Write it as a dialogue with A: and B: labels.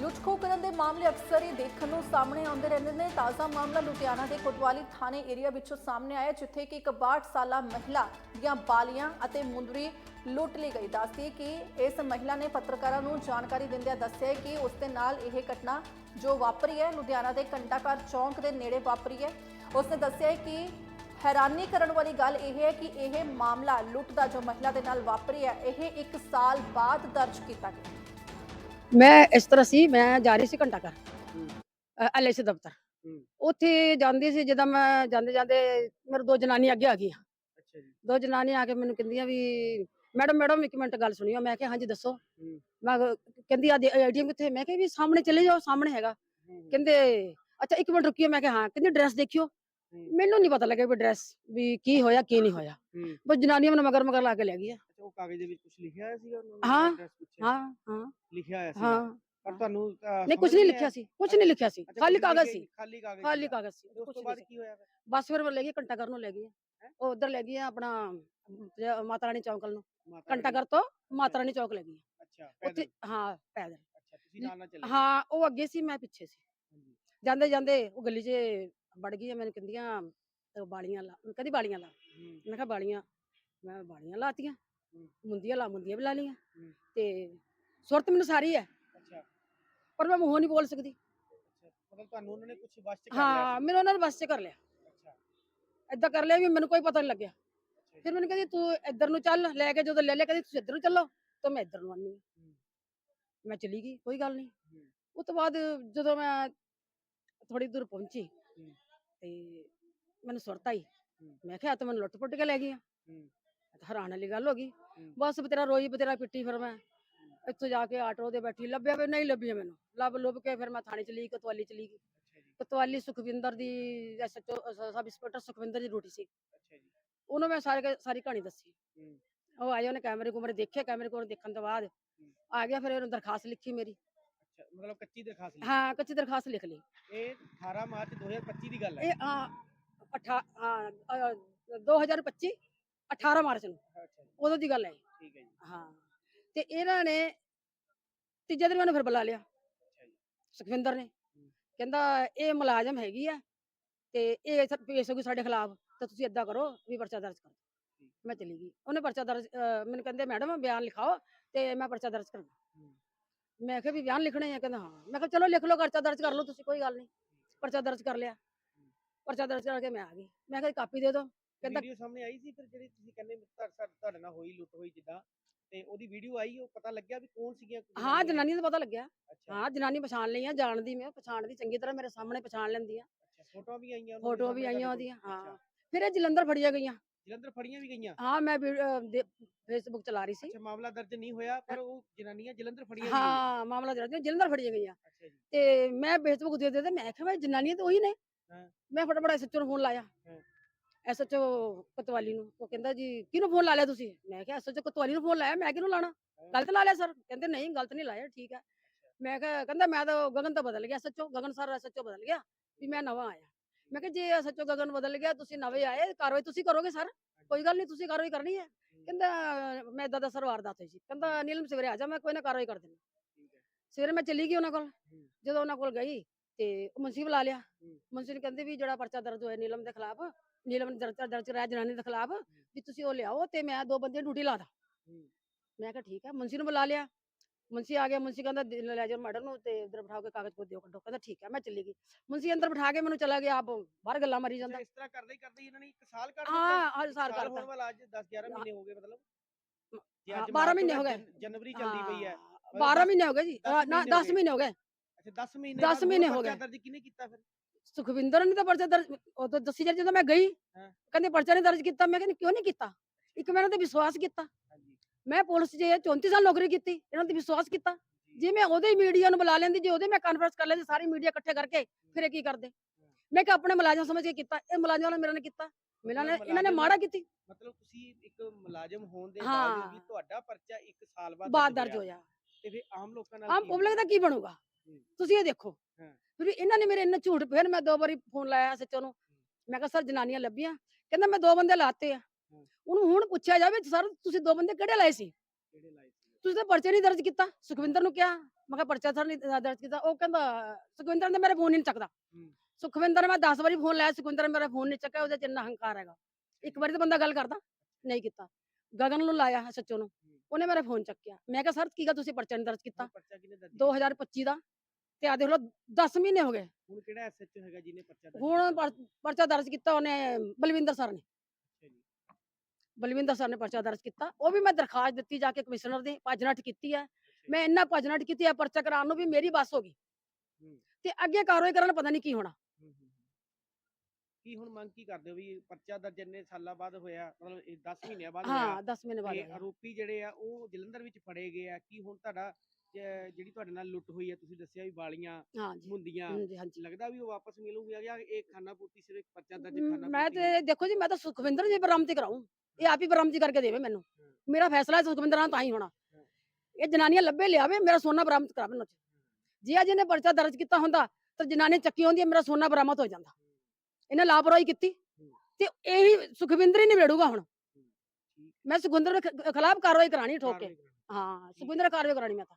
A: ਲੁੱਟਖੋ ਕਰਨ ਦੇ ਮਾਮਲੇ ਅਕਸਰ ਹੀ ਦੇਖਣ ਨੂੰ ਸਾਹਮਣੇ ਆਉਂਦੇ ਰਹਿੰਦੇ ਨੇ। ਤਾਜ਼ਾ ਮਾਮਲਾ ਲੁਧਿਆਣਾ ਦੇ ਕੋਤਵਾਲੀ ਥਾਣੇ ਏਰੀਆ ਵਿੱਚੋਂ ਸਾਹਮਣੇ ਆਇਆ ਜਿੱਥੇ ਕਿ ਇੱਕ 62 ਸਾਲਾ ਮਹਿਲਾ ਦੀਆਂ ਬਾਲੀਆਂ ਅਤੇ ਮੁੰਦਰੀ ਲੁੱਟ ਲਈ ਗਈ। ਦੱਸਦੀ ਕਿ ਇਸ ਮਹਿਲਾ ਨੇ ਪੱਤਰਕਾਰਾਂ ਨੂੰ ਜਾਣਕਾਰੀ ਦਿੰਦਿਆਂ ਦੱਸਿਆ ਕਿ ਉਸ ਦੇ ਨਾਲ ਇਹ ਘਟਨਾ ਜੋ ਵਾਪਰੀ ਹੈ, ਲੁਧਿਆਣਾ ਦੇ ਕੰਟਾਕਾਰ ਚੌਂਕ ਦੇ ਨੇੜੇ ਵਾਪਰੀ ਹੈ। ਉਸਨੇ ਦੱਸਿਆ ਕਿ ਹੈਰਾਨੀ ਕਰਨ ਵਾਲੀ ਗੱਲ ਇਹ ਹੈ ਕਿ ਇਹ ਮਾਮਲਾ ਲੁੱਟ ਦਾ ਜੋ ਮਹਿਲਾ ਦੇ ਨਾਲ ਵਾਪਰੀ ਹੈ, ਇਹ 1 ਸਾਲ ਬਾਅਦ ਦਰਜ ਕੀਤਾ ਗਿਆ।
B: ਮੈਂ ਇਸ ਤਰ੍ਹਾਂ ਸੀ ਮੈਂ ਜਾ ਰਹੀ ਸੀ ਘੰਟਾ ਘਰ। ਐਲਆਈਸੀ ਦਫ਼ਤਰ। ਉੱਥੇ ਜਾਂਦੀ ਸੀ ਜਦੋਂ ਮੈਂ ਜਾਂਦੇ ਜਾਂਦੇ ਮੇਰੇ ਦੋ ਜਨਾਨੀ ਅੱਗੇ ਆ ਗਈਆਂ।
C: ਅੱਛਾ ਜੀ।
B: ਦੋ ਜਨਾਨੀ ਆ ਕੇ ਮੈਨੂੰ ਕਹਿੰਦੀਆਂ ਵੀ ਮੈਡਮ ਮੈਡਮ ਇੱਕ ਮਿੰਟ ਗੱਲ ਸੁਣੀਓ। ਮੈਂ ਕਿਹਾ ਹਾਂਜੀ ਦੱਸੋ। ਮੈਂ ਕਿਹਾ- ਕਹਿੰਦੀ ਆ ਏਟੀਐਮ ਕਿੱਥੇ? ਮੈਂ ਕਿਹਾ ਵੀ ਸਾਹਮਣੇ ਚਲੇ ਜਾਓ ਸਾਹਮਣੇ ਹੈਗਾ। ਕਹਿੰਦੇ ਅੱਛਾ ਇੱਕ ਮਿੰਟ ਰੁਕਿਓ। ਮੈਂ ਕਿਹਾ ਹਾਂ। ਕਹਿੰਦੇ ਡਰੈਸ ਦੇਖਿਓ। ਮੈਨੂੰ ਨਹੀਂ ਪਤਾ ਲੱਗਿਆ ਵੀ ਡਰੈਸ ਵੀ ਕੀ ਹੋਇਆ ਕੀ ਨਹੀਂ ਹੋਇਆ। ਬਸ ਜਨਾਨੀਆਂ ਮੈਨੂੰ ਮਗਰ ਮਗਰ ਲਾ ਕੇ ਲੈ ਗਈਆਂ।
C: ਅੱਛਾ ਉਹ ਕਾਗਜ਼ ਦੇ ਵਿੱਚ ਕੁਝ ਲਿਖਿਆ ਹੋਇਆ ਸੀਗਾ ਉਹਨਾਂ ਨੇ
B: ਹਾਂ? ਹਾਂ ਹਾਂ।
C: ਲਿਖਿਆ ਹੋਇਆ ਸੀਗਾ।
B: ਹਾਂ।
C: ਪਰ ਤੁਹਾਨੂੰ
B: ਨਹੀਂ ਕੁਝ ਨਹੀਂ? ਲਿਖਿਆ ਸੀ ਕੁਝ ਨਹੀਂ ਲਿਖਿਆ ਸੀ। ਖਾਲੀ ਕਾਗਜ਼ ਸੀ।
C: ਖਾਲੀ ਕਾਗਜ਼
B: ਖਾਲੀ
C: ਸੀਗਾ।
B: ਕਾਗਜ਼ ਸੀ
C: ਉਸ ਤੋਂ ਬਾਅਦ
B: ਸੀ।
C: ਕੀ ਹੋਇਆ
B: ਬਸ ਫਿਰ ਮੈਂ ਲੈ ਗਈ ਘੰਟਾ ਘਰ ਨੂੰ ਲੈ ਗਈ? ਉਹ ਉਧਰ ਲੈ ਗਈ ਆਪਣਾ ਮਾਤਾ ਰਾਣੀ ਚੌਂਕ ਵੱਲ ਨੂੰ। ਘੰਟਾ? ਘਰ ਤੋਂ ਮਾਤਾ ਰਾਣੀ ਚੌਕ ਲੈ ਗਈ
C: ਅੱਛਾ
B: ਉੱਥੇ ਹਾਂ ਪੈਦਲ।
C: ਅੱਛਾ ਤੁਸੀਂ ਨਾਲ ਨਾਲ ਚੱਲੇ
B: ਹਾਂ ਉਹ ਅੱਗੇ ਸੀ ਮੈਂ ਪਿੱਛੇ ਸੀ। ਜਾਂਦੇ ਜਾਂਦੇ ਉਹ ਗਲੀ 'ਚ ਵੜ ਗਈ ਮੈਨੂੰ ਕਹਿੰਦੀਆਂ ਬਾਲੀਆਂ ਲਾ ਕਦੀ ਬਾਲੀਆਂ ਲਾ। ਮੈਂ ਕਿਹਾ ਬਾਲੀਆਂ ਮੈਂ ਬਾਲੀਆਂ ਲਾਤੀਆਂ। ਮੁੰਦੀਆਂ ਲਾ ਮੁੰਦੀਆਂ ਵੀ ਲਾ ਲੀਆਂ। ਤੇ ਸੁਰਤ ਮੈਨੂੰ ਸਾਰੀ ਹੈ।
C: ਅੱਛਾ।
B: ਪਰ ਮੈਂ ਮੂੰਹੋਂ ਨਹੀਂ ਬੋਲ ਸਕਦੀ।
C: ਮਤਲਬ ਤੁਹਾਨੂੰ ਉਹਨਾਂ ਨੇ ਕੁਝ ਵਸ਼ ਚ ਕਰ ਲਿਆ
B: ਹਾਂ
C: ਸੀ?
B: ਮੈਨੂੰ ਉਹਨਾਂ ਨੇ ਬਸ 'ਚ ਕਰ ਲਿਆ।
C: ਅੱਛਾ।
B: ਏਦਾਂ ਕਰ ਲਿਆ ਵੀ ਮੈਨੂੰ ਕੋਈ ਪਤਾ ਨਹੀਂ ਲੱਗਿਆ। ਫਿਰ ਮੈਨੂੰ ਕਹਿੰਦੀ ਤੂੰ ਇੱਧਰ ਨੂੰ ਚੱਲ ਲੈ ਕੇ ਜਦੋਂ ਲੈ ਲਿਆ ਕਹਿੰਦੀ ਤੁਸੀਂ ਇੱਧਰ ਨੂੰ ਚੱਲੋ ਤਾਂ ਮੈਂ ਇੱਧਰ ਨੂੰ ਆਨੀ ਮੈਂ ਚਲੀ ਗਈ ਕੋਈ ਗੱਲ ਨਹੀਂ ਉਸ ਤੋਂ ਬਾਅਦ ਜਦੋਂ ਮੈਂ ਥੋੜੀ ਦੂਰ ਪਹੁੰਚੀ। ਤੇ ਮੈਨੂੰ ਸੁਰਤ ਆਈ। ਮੈਂ ਕਿਹਾ ਤਾਂ ਮੈਨੂੰ ਲੁੱਟ ਪੁੱਟ ਕੇ ਲੈ ਇਹ ਤਾਂ ਹੈਰਾਨ ਵਾਲੀ ਗੱਲ ਹੋ ਗਈ। ਬਸ ਬਤੇਰਾ ਰੋਈ ਬਤੇਰਾ ਪਿੱਟੀ ਫਿਰ ਮੈਂ। ਇੱਥੋਂ ਜਾ ਕੇ ਆਟੋ ਤੇ ਬੈਠੀ ਲੱਭਿਆ ਵੀ ਨਹੀਂ ਲੱਭੀ ਮੈਨੂੰ। ਲੱਭ ਲੁੱਭ ਕੇ ਫਿਰ ਮੈਂ ਥਾਣੇ ਚਲੀ ਕਤਵਾਲੀ ਚਲੀ ਗਈ। ਕਤਵਾਲੀ ਸੁਖਵਿੰਦਰ ਦੀ ਐਸਐਚਓ ਸਬ ਇੰਸਪੈਕਟਰ ਸੁਖਵਿੰਦਰ ਦੀ ਡਿਊਟੀ ਸੀ। ਉਹਨੂੰ ਮੈਂ ਸਾਰੇ ਸਾਰੀ ਕਹਾਣੀ ਦੱਸੀ। ਉਹ ਆਏ ਉਹਨੇ ਕੈਮਰੇ ਕੁਮਰੇ ਦੇਖੇ ਕੈਮਰੇ ਕੋਲ ਦੇਖਣ ਤੋਂ ਬਾਅਦ ਆ ਗਿਆ ਫਿਰ ਉਹਨੇ ਦਰਖਾਸਤ ਲਿਖੀ ਮੇਰੀ।
C: ਮਤਲਬ ਕੱਚੀ ਦਰਖਾਸਤ ਲਿਖੀ।
B: ਹਾਂ ਕੱਚੀ ਦਰਖਾਸਤ ਲਿਖ ਲਈ।
C: ਇਹ 18 ਮਾਰਚ 2025 ਦੀ ਗੱਲ ਹੈ।
B: ਇਹ ਹਾਂ, ਅ, 2025 18 ਮਾਰਚ ਨੂੰ। ਉਦੋਂ ਦੀ ਗੱਲ ਹੈ
C: ਠੀਕ ਹੈ ਜੀ।
B: ਹਾਂ। ਤੇ ਇਹਨਾਂ ਨੇ ਤੀਜੇ ਦਿਨ ਮੈਨੂੰ ਫਿਰ ਬੁਲਾ ਲਿਆ। ਸੁਖਵਿੰਦਰ ਨੇ। ਕਹਿੰਦਾ ਇਹ ਮੁਲਾਜ਼ਮ ਹੈਗੀ ਆ ਤੇ ਇਹ ਸ- ਪੇਸ਼ ਹੋਗੀ ਸਾਡੇ ਖਿਲਾਫ ਤਾਂ ਤੁਸੀਂ ਏਦਾਂ ਕਰੋ ਵੀ ਪਰਚਾ ਦਰਜ ਕਰੋ ਮੈਂ ਚਲੀ ਗਈ। ਉਹਨੇ ਪਰਚਾ ਦਰਜ ਮੈਨੂੰ ਕਹਿੰਦੇ ਮੈਡਮ ਬਿਆਨ ਲਿਖਾਓ ਤੇ ਮੈਂ ਪਰਚਾ ਦਰਜ ਕਰਨਾ।
C: ਹੂੰ,
B: ਮੈਂ ਕਿਹਾ ਵੀ ਬਿਆਨ ਲਿਖਣੇ ਆ? ਕਹਿੰਦਾ ਹਾਂ। ਮੈਂ ਕਿਹਾ ਚਲੋ ਲਿਖ ਲਓ ਪਰਚਾ ਦਰਜ ਕਰ ਲਓ ਤੁਸੀਂ ਕੋਈ ਗੱਲ ਨਹੀਂ। ਪਰਚਾ ਦਰਜ ਕਰ ਲਿਆ। ਪਰਚਾ ਦਰਜ ਕਰਕੇ ਮੈਂ ਆ ਗਈ। ਮੈਂ ਕਿਹਾ ਕਾਪੀ ਦੇ ਦਿਓ। ਕਹਿੰਦਾ
C: ਵੀਡੀਓ ਸਾਹਮਣੇ ਆਈ ਸੀ ਫਿਰ ਜਿਹੜੀ ਤੁਸੀਂ ਕਹਿੰਦੇ ਤੁਹਾਡੇ ਨਾਲ ਹੋਈ ਲੁੱਟ ਹੋਈ ਜਿੱਦਾਂ? ਤੇ ਉਹਦੀ ਵੀਡੀਓ ਆਈ ਉਹ ਪਤਾ ਲੱਗਿਆ ਵੀ ਕੌਣ ਸੀਗੀਆਂ
B: ਹਾਂ ਜਨਾਨੀ ਦਾ ਪਤਾ ਲੱਗਿਆ।
C: ਅੱਛਾ।
B: ਹਾਂ ਜਨਾਨੀ ਪਛਾਣ ਲਈ ਆ ਜਾਣਦੀ ਮੈਂ ਪਛਾਣਦੀ ਚੰਗੀ ਤਰ੍ਹਾਂ ਮੇਰੇ ਸਾਹਮਣੇ ਪਛਾਣ ਲੈਂਦੀ ਆ
C: ਅੱਛਾ ਫੋਟੋਆਂ ਵੀ ਆਈਆਂ ਉਹਨਾਂ
B: ਫੋਟੋ ਵੀ ਆਈਆਂ ਉਹਦੀਆਂ? ਹਾਂ। ਫਿਰ ਇਹ ਜਲੰਧਰ ਫੜੀਆਂ ਗਈਆਂ।
C: ਜਲੰਧਰ ਫੜੀਆਂ ਵੀ ਗਈਆਂ?
B: ਹਾਂ ਮੈਂ ਫੇਸਬੁੱਕ ਚਲਾ ਰਹੀ ਸੀ।
C: ਅੱਛਾ ਮਾਮਲਾ ਦਰਜ ਨਹੀਂ ਹੋਇਆ ਪਰ ਉਹ ਜਨਾਨੀਆਂ ਜਲੰਧਰ ਫੜੀਆਂ
B: ਹਾਂ ਮਾਮਲਾ ਸੀ, ਜਲੰਧਰ ਫੜੀਆਂ ਗਈਆਂ।
C: ਗਈਆਂ। ਅੱਛਾ ਜੀ।
B: ਤੇ ਮੈਂ ਫੇਸਬੁੱਕ ਦੇ ਦੇ ਤੇ ਮੈਂ ਕਿਹਾ ਜਨਾਨੀਆਂ ਤਾਂ ਉਹੀ ਨੇ। ਮੈਂ ਫਟਾਫਟ ਨੂੰ ਫੋਨ ਲਾਇਆ। ਐਸਐਚਓ ਕਤਵਾਲੀ ਨੂੰ ਉਹ ਕਹਿੰਦਾ ਜੀ ਕਿਹਨੂੰ ਫੋਨ ਲਾ ਲਿਆ ਤੁਸੀਂ? ਮੈਂ ਕਿਹਾ ਐਸਐਚਓ ਕਤਵਾਲੀ ਨੂੰ ਫੋਨ ਲਾਇਆ ਮੈਂ ਕਿਹਨੂੰ ਲਾਣਾ? ਗਲਤ ਲਾ ਲਿਆ ਸਰ ਕਹਿੰਦੇ ਨਹੀਂ ਗਲਤ ਨਹੀਂ ਲਾਇਆ ਠੀਕ ਹੈ। ਮੈਂ ਕਿਹਾ ਕਹਿੰਦਾ ਮੈਂ ਤਾਂ ਗਗਨ ਤਾਂ ਬਦਲ ਗਿਆ ਐਸਐਚਓ ਗਗਨ ਸਰ ਐਸਐਚਓ ਬਦਲ ਗਿਆ ਵੀ ਮੈਂ ਨਵਾਂ ਆਇਆ। ਮੈਂ ਕਿਹਾ ਜੇ ਐਸਐਚਓ ਗਗਨ ਬਦਲ ਗਿਆ ਤੁਸੀਂ ਨਵੇਂ ਆਏ ਕਾਰਵਾਈ ਤੁਸੀਂ ਕਰੋਗੇ ਸਰ ਕੋਈ ਗੱਲ ਨਹੀਂ ਤੁਸੀਂ ਕਾਰਵਾਈ ਕਰਨੀ ਹੈ? ਕਹਿੰਦਾ ਮੈਂ ਇਦਾਂ ਦਾ ਸਰ ਵਾਰਦਾਤ ਹੋਈ ਸੀ। ਕਹਿੰਦਾ ਨੀਲਮ ਸਵੇਰੇ ਆ ਜਾ ਮੈਂ ਕੋਈ ਨਾ ਕਾਰਵਾਈ ਕਰ ਦਿੰਦਾ। ਸਵੇਰੇ ਮੈਂ ਚਲੀ ਗਈ ਉਹਨਾਂ ਕੋਲ। ਜਦੋਂ ਉਹਨਾਂ ਕੋਲ ਗਈ ਤੇ ਉਹ ਮੁਨਸੀ ਬੁਲਾ ਲਿਆ। ਮੁਨਸੀ ਨੇ ਕਹਿੰਦੇ ਵੀ ਜਿਹੜਾ ਪਰਚਾ ਦਰਜ ਹੋਇਆ ਨੀਲਮ ਦੇ ਖਿਲਾਫ ਨੀਲਮ ਨੇ ਦਰਜ ਦਰਜ ਕਰਾਇਆ ਜਨਾਨੀ ਦੇ ਖਿਲਾਫ ਵੀ ਤੁਸੀਂ ਉਹ ਲਿਆਓ ਤੇ ਮੈਂ ਦੋ ਬੰਦੇ ਡਿਊਟੀ ਲਾ ਦਾਂ।
C: ਹੂੰ।
B: ਮੈਂ ਕਿਹਾ ਠੀਕ ਹੈ ਮੁਨਸੀ ਨੂੰ ਬੁਲਾ ਲਿਆ। ਮੁਨਸੀ ਆ ਗਿਆ ਮੁਨਸੀ ਕਹਿੰਦਾ ਲੈ ਜਾ ਮੈਡਮ ਨੂੰ ਤੇ ਅੰਦਰ ਬਿਠਾ ਕੇ ਕਾਗਜ਼ ਕੋ ਦਿਓ ਕੱਢੋ ਕਹਿੰਦਾ ਠੀਕ ਹੈ ਮੈਂ ਚਲੀ ਗਈ। ਮੁਨਸੀ ਅੰਦਰ ਬਿਠਾ ਕੇ ਮੈਨੂੰ ਚਲਾ ਗਿਆ ਆਪ ਬਾਹਰ ਗੱਲਾਂ ਮਾਰੀ ਜਾਂਦਾ।
C: ਇਸ ਤਰ੍ਹਾਂ ਕਰਦੇ ਹੀ ਕਰਦੇ ਇਹਨਾਂ ਨੇ ਇੱਕ ਸਾਲ ਕੱਢ
B: ਹਾਂ ਹਰ
C: ਇੱਕ
B: ਸਾਲ
C: ਹੋਣ
B: ਕਰਤਾ
C: ਵਾਲਾ ਅੱਜ 10 11 ਮਹੀਨੇ ਹੋ ਗਏ ਮਤਲਬ। ਜੇ
B: ਹਾਂ,
C: ਅੱਜ
B: 12
C: ਮਾਰਚ
B: ਮਹੀਨੇ ਹੋ ਗਏ।
C: ਜਨ- ਜਨਵਰੀ ਚੱਲਦੀ ਪਈ ਹੈ। ਮਤਲਬ
B: 12
C: ਦਸ-
B: ਮਹੀਨੇ ਹੋ ਗਏ ਜੀ। ਨਾ
C: ਮਹੀਨੇ ਹੋ
B: 10
C: ਗਏ।
B: ਮਹੀਨੇ ਹੋ ਗਏ।
C: ਅੱਛਾ 10 ਮਹੀਨੇ
B: ਦਸ
C: ਬਾਅਦ ਹੁਣ
B: ਮਹੀਨੇ ਹੋ ਗਏ।
C: ਕਿਹਨੇ ਕੀਤਾ ਫਿਰ?
B: ਸੁਖਵਿੰਦਰ ਨੇ ਤਾਂ ਪਰਚਾ ਦਰਜ ਉਹ ਤਾਂ ਦੱਸੀ ਜਾ ਜਦੋਂ ਮੈਂ ਗਈ। ਕਹਿੰਦੇ ਪਰਚਾ ਨਹੀਂ ਦਰਜ ਕੀਤਾ ਮੈਂ ਕਹਿੰਦੀ ਕਿਉਂ ਨਹੀਂ ਕੀਤਾ? ਇੱਕ ਮੈਂ ਇਹਨਾਂ ਤੇ ਵਿਸ਼ਵਾਸ ਕੀਤਾ। ਮੈਂ ਪੁਲਿਸ 'ਚ 34 ਸਾਲ ਨੌਕਰੀ ਕੀਤੀ ਇਹਨਾਂ ਤੇ ਵਿਸ਼ਵਾਸ ਕੀਤਾ। ਜੇ। ਮੈਂ ਉਹਦੇ ਮੀਡੀਆ ਨੂੰ ਬੁਲਾ ਲੈਂਦੀ ਜੇ ਉਹਦੇ ਮੈਂ ਕਾਨਫਰੰਸ ਕਰ ਲੈਂਦੀ ਸਾਰੀ ਮੀਡੀਆ ਇਕੱਠੇ ਕਰਕੇ ਫਿਰ ਇਹ ਕੀ ਕਰਦੇ? ਮੈਂ ਕਿ ਆਪਣੇ ਮੁਲਾਜ਼ਮ ਸਮਝ ਕੇ ਕੀਤਾ ਇਹ ਮੁਲਾਜ਼ਮਾਂ ਨੇ ਮੇਰੇ ਨੇ ਕੀਤਾ। ਮੇਰਾ ਨੇ ਇਹਨਾਂ ਨੇ ਮਾੜਾ ਕੀਤੀ।
C: ਮਤਲਬ ਤੁਸੀਂ ਇੱਕ ਮੁਲਾਜ਼ਮ ਹੋਣ ਦੇ। ਬਾਵਜੂਦ ਵੀ ਤੁਹਾਡਾ ਪਰਚਾ 1 ਸਾਲ ਬਾਅਦ
B: ਦਰਜ ਹੋਇਆ
C: ਤੇ ਫਿਰ ਆਮ ਲੋਕਾਂ ਨਾਲ
B: ਆਮ ਪਬਲਿਕ ਦਾ ਕੀ ਬਣੂਗਾ। ਤੁਸੀਂ ਇਹ ਦੇਖੋ। ਫਿਰ ਇਹਨਾਂ ਨੇ ਮੇਰੇ ਇੰਨਾ ਝੂਠ ਫਿਰ ਮੈਂ ਦੋ ਵਾਰੀ ਫੋਨ ਲਾਇਆ ਸੱਚੋ ਨੂੰ ਮੈਂ ਕਿਹਾ ਸਰ ਜਨਾਨੀਆਂ ਲੱਭੀਆਂ। ਕਹਿੰਦਾ ਮੈਂ ਦੋ ਬੰਦੇ ਲਾਤੇ ਆ। ਉਹਨੂੰ ਹੁਣ ਪੁੱਛਿਆ ਜਾਵੇ ਸਰ ਤੁਸੀਂ ਦੋ ਬੰਦੇ ਕਿਹੜੇ ਲਾਏ ਸੀ?
C: ਕਿਹੜੇ ਲਾਏ ਸੀ?
B: ਤੁਸੀਂ ਤਾਂ ਪਰਚੇ ਨਹੀਂ ਦਰਜ ਕੀਤਾ। ਸੁਖਵਿੰਦਰ ਨੂੰ ਕਿਹਾ। ਮੈਂ ਕਿਹਾ ਪਰਚਾ ਸਰ ਨੇ ਦਰਜ ਕੀਤਾ। ਉਹ ਕਹਿੰਦਾ ਸੁਖਵਿੰਦਰ ਨੇ ਮੇਰੇ ਫੋਨ ਨਹੀਂ ਚੱਕਦਾ। ਸੁਖਵਿੰਦਰ ਮੈਂ 10 ਵਾਰੀ ਫੋਨ ਲਾਇਆ ਸੁਖਵਿੰਦਰ ਨੇ ਮੇਰਾ ਫੋਨ ਨਹੀਂ ਚੱਕਿਆ ਉਹਦੇ ਚ ਇੰਨਾ ਹੰਕਾਰ ਹੈਗਾ। ਇੱਕ ਵਾਰੀ ਤਾਂ ਬੰਦਾ ਗੱਲ ਕਰਦਾ ਨਹੀਂ ਕੀਤਾ। ਗਗਨ ਨੂੰ ਲਾਇਆ ਸੱਚੋ ਨੂੰ ਉਹਨੇ ਮੇਰਾ ਫੋਨ ਚੱਕਿਆ। ਮੈਂ ਕਿਹਾ ਸਰ ਕੀ ਗੱਲ ਤੁਸੀਂ ਪਰਚਾ ਨਹੀਂ ਦਰਜ ਕੀਤਾ?
C: ਹੁਣ ਪਰਚਾ ਕਿਹਨੇ ਦਰਜ
B: 2025 ਦਾ ਤੇ ਆ ਦੇਖ ਲਓ 10 ਮਹੀਨੇ ਹੋ ਗਏ।
C: ਹੁਣ ਕਿਹੜਾ ਐਸਐਚਓ ਹੈਗਾ ਜਿਹਨੇ ਪਰਚਾ ਦਰਜ
B: ਹੁਣ? ਪਰ- ਪਰਚਾ ਦਰਜ ਕੀਤਾ ਉਹਨੇ ਬਲਵਿੰਦਰ ਸਰ ਨੇ।
C: ਜੀ।
B: ਬਲਵਿੰਦਰ ਸਰ ਨੇ ਪਰਚਾ ਦਰਜ ਕੀਤਾ। ਉਹ ਵੀ ਮੈਂ ਦਰਖਾਸਤ ਦਿੱਤੀ ਜਾ ਕੇ ਕਮਿਸ਼ਨਰ ਦੇ ਭੱਜ-ਨੱਠ ਕੀਤੀ ਹੈ। ਮੈਂ ਇੰਨਾ ਭੱਜ-ਨੱਠ ਕੀਤੀ ਹੈ ਪਰਚਾ ਕਰਾਉਣ ਨੂੰ ਵੀ ਮੇਰੀ ਬੱਸ ਹੋ ਗਈ।
C: ਹੂੰ।
B: ਤੇ ਅੱਗੇ ਕਾਰਵਾਈ ਕਰਨ ਪਤਾ ਨਹੀਂ ਕੀ ਹੋਣਾ।
C: ਕੀ ਹੁਣ ਮੰਗ ਕੀ ਕਰਦੇ ਹੋ ਵੀ ਪਰਚਾ ਦਰਜ ਇੰਨੇ ਸਾਲਾਂ ਬਾਅਦ ਹੋਇਆ ਮਤਲਬ ਇਹ 10 ਮਹੀਨਿਆਂ ਬਾਅਦ
B: ਹਾਂ 10 ਮਹੀਨੇ ਬਾਅਦ ਹੋਇਆ।
C: ਆਰੋਪੀ ਜਿਹੜੇ ਆ ਉਹ ਜਲੰਧਰ ਵਿੱਚ ਫੜੇ ਗਏ ਆ ਕੀ ਹੁਣ ਤੁਹਾਡਾ ਜ- ਜਿਹੜੀ ਤੁਹਾਡੇ ਨਾਲ ਲੁੱਟ ਹੋਈ ਹੈ ਤੁਸੀਂ ਦੱਸਿਆ ਵੀ ਵਾਲੀਆਂ
B: ਹਾਂ ਜੀ
C: ਮੁੰਦੀਆਂ
B: ਹਾਂਜੀ ਹਾਂਜੀ
C: ਲੱਗਦਾ ਵੀ ਉਹ ਵਾਪਸ ਮਿਲੂਗੀ ਜਾਂ ਇਹ ਖਾਨਾ ਪੂਰਤੀ ਸਿਰਫ ਪਰਚਾ ਦਰਜ ਖਾਨਾ
B: ਮੈਂ
C: ਪੂਰਤੀ
B: ਤੇ ਦੇਖੋ ਜੀ ਮੈਂ ਤਾਂ ਸੁਖਵਿੰਦਰ ਜੀ ਬਰਾਮਦੀ ਕਰਾਉਂ ਇਹ ਆਪ ਹੀ ਬਰਾਮਦੀ ਕਰਕੇ ਦੇਵੇ ਮੈਨੂੰ।
C: ਹੂੰ।
B: ਮੇਰਾ ਫੈਸਲਾ ਸੁਖਵਿੰਦਰ ਨਾਲ ਤਾਂ ਹੀ ਹੋਣਾ।
C: ਹੂੰ।
B: ਇਹ ਜਨਾਨੀਆਂ ਲੱਭੇ ਲਿਆਵੇ ਮੇਰਾ ਸੋਨਾ ਬਰਾਮਦ ਕਰਾਵੇ ਨਾ ਜੇ ਅੱਜ ਇਹਨੇ ਪਰਚਾ ਦਰਜ ਕੀਤਾ ਹੁੰਦਾ ਤਾਂ ਜਨਾਨੀ ਚੱਕੀ ਹੁੰਦੀ ਮੇਰਾ ਸੋਨਾ ਬਰਾਮਦ ਹੋ ਜਾਂਦਾ। ਇਹਨੇ ਲਾਪਰਵਾਹੀ ਕੀਤੀ। ਤੇ ਇਹੀ ਸੁਖਵਿੰਦਰ ਹੀ ਨਿਬੇੜੂਗਾ ਹੁਣ ਮੈਂ ਸੁਖਵਿੰਦਰ ਦੇ ਖ- ਖਿਲਾਫ ਕਾਰਵਾਈ ਕਰਾਣੀ ਠੋਕ ਕੇ। ਹਾਂ ਸੁਖਵਿੰਦਰ ਕਾਰਵਾਈ ਕਰਾਣੀ ਮੈਂ ਤਾਂ